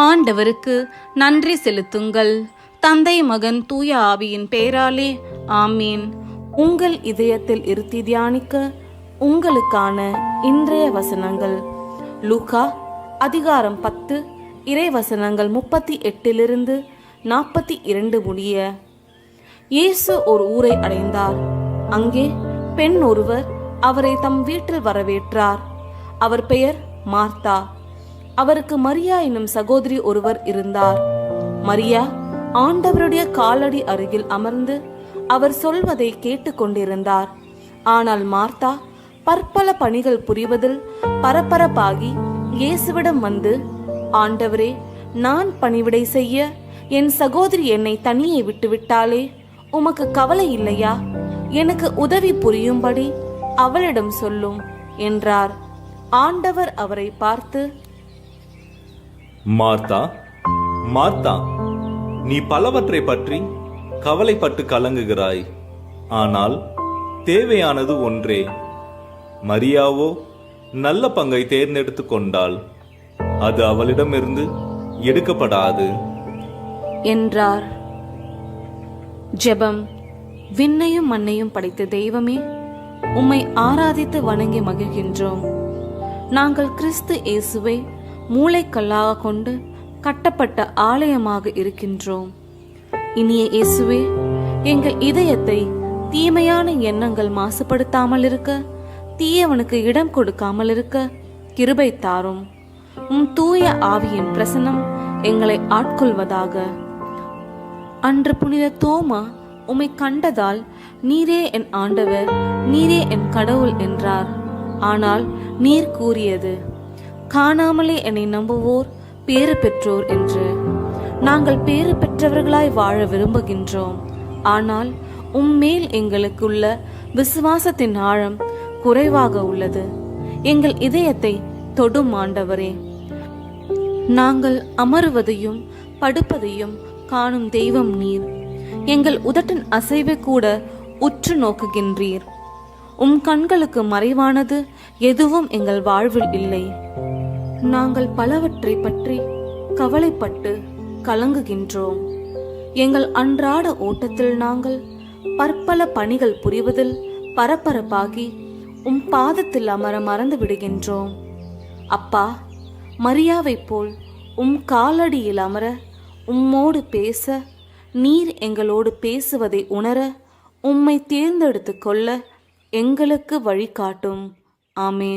ஆண்டவருக்கு நன்றி செலுத்துங்கள். தந்தை மகன் தூய ஆவியின் பெயராலே ஆமீன். உங்கள் இதயத்தில் இருத்தி தியானிக்க உங்களுக்கான இன்றைய வசனங்கள். லூகா அதிகாரம் பத்து இறை வசனங்கள் முப்பத்தி எட்டிலிருந்து நாற்பத்தி இரண்டு முடிய. இயேசு ஒரு ஊரை அடைந்தார். அங்கே பெண் ஒருவர் அவரை தம் வீட்டில் வரவேற்றார். அவர் பெயர் மார்த்தா. அவருக்கு மரியா என்னும் சகோதரி ஒருவர் இருந்தார். மரியா ஆண்டவருடைய காலடி அருகில் அமர்ந்து அவர் சொல்வதை கேட்டுக்கொண்டிருந்தார். ஆனால் மார்த்தா பற்பல பணிகள் புரிவதில் பரபரப்பாகி இயேசுவிடம் வந்து ஆண்டவரே நான் பணிவிடை செய்ய என் சகோதரி என்னை தனியே விட்டுவிட்டாளே உமக்கு கவலை இல்லையா? எனக்கு உதவி புரியும்படி அவளிடம் சொல்லும் என்றார். ஆண்டவர் அவரை பார்த்து மார்த்தா மார்த்தா நீ பலவற்றை பற்றி கவலைப்பட்டு கலங்குகிறாய். ஆனால் தேவையானது ஒன்றே. மரியாவோ நல்ல பங்கை தேர்ந்தெடுத்து கொண்டாள். அது அவளிடமிருந்து எடுக்கப்படாது. என்றார். ஜெபம் விண்ணையும் மண்ணையும் படைத்த தெய்வமே உம்மை ஆராதித்து வணங்கி மகிழ்கின்றோம். நாங்கள் கிறிஸ்து இயேசுவை மூளைக்கல்லாக கொண்டு கட்டப்பட்ட ஆலயமாக இருக்கின்றோம். இனிய இயேசுவே எங்கள் இதயத்தை தீமையான எண்ணங்கள் மாசுபடுத்தாமல் இருக்க தீயவனுக்கு இடம் கொடுக்காமல் இருக்க கிருபை தாரும். உம் தூய ஆவியின் பிரசனம் எங்களை ஆட்கொள்வதாக. அன்று புனித தோமா உம்மை கண்டதால் நீரே என் ஆண்டவர் நீரே என் கடவுள் என்றார். ஆனால் நீர் கூறியது காணாமலே என்னை நம்புவோர் பேறு பெற்றோர் என்று. நாங்கள் பேறு பெற்றவர்களாய் வாழ விரும்புகின்றோம். ஆனால் உம்மேல் எங்களுக்குள்ள விசுவாசத்தின் ஆழம் குறைவாக உள்ளது. எங்கள் இதயத்தை தொடும் ஆண்டவரே. நாங்கள் அமருவதையும் படுப்பதையும் காணும் தெய்வம் நீர். எங்கள் உதட்டின் அசைவை கூட உற்று நோக்குகின்றீர். உம் கண்களுக்கு மறைவானது எதுவும் எங்கள் வாழ்வில் இல்லை. நாங்கள் பலவற்றை பற்றி கவலைப்பட்டு கலங்குகின்றோம். எங்கள் அன்றாட ஓட்டத்தில் நாங்கள் பற்பல பணிகள் புரிவதில் பரபரப்பாகி உம் பாதத்தில் அமர மறந்து விடுகின்றோம். அப்பா மரியாவைப் போல் உம் காலடியில் அமர உம்மோடு பேச நீர் எங்களோடு பேசுவதை உணர உம்மை தேர்ந்தெடுத்து கொள்ள எங்களுக்கு வழிகாட்டும். ஆமே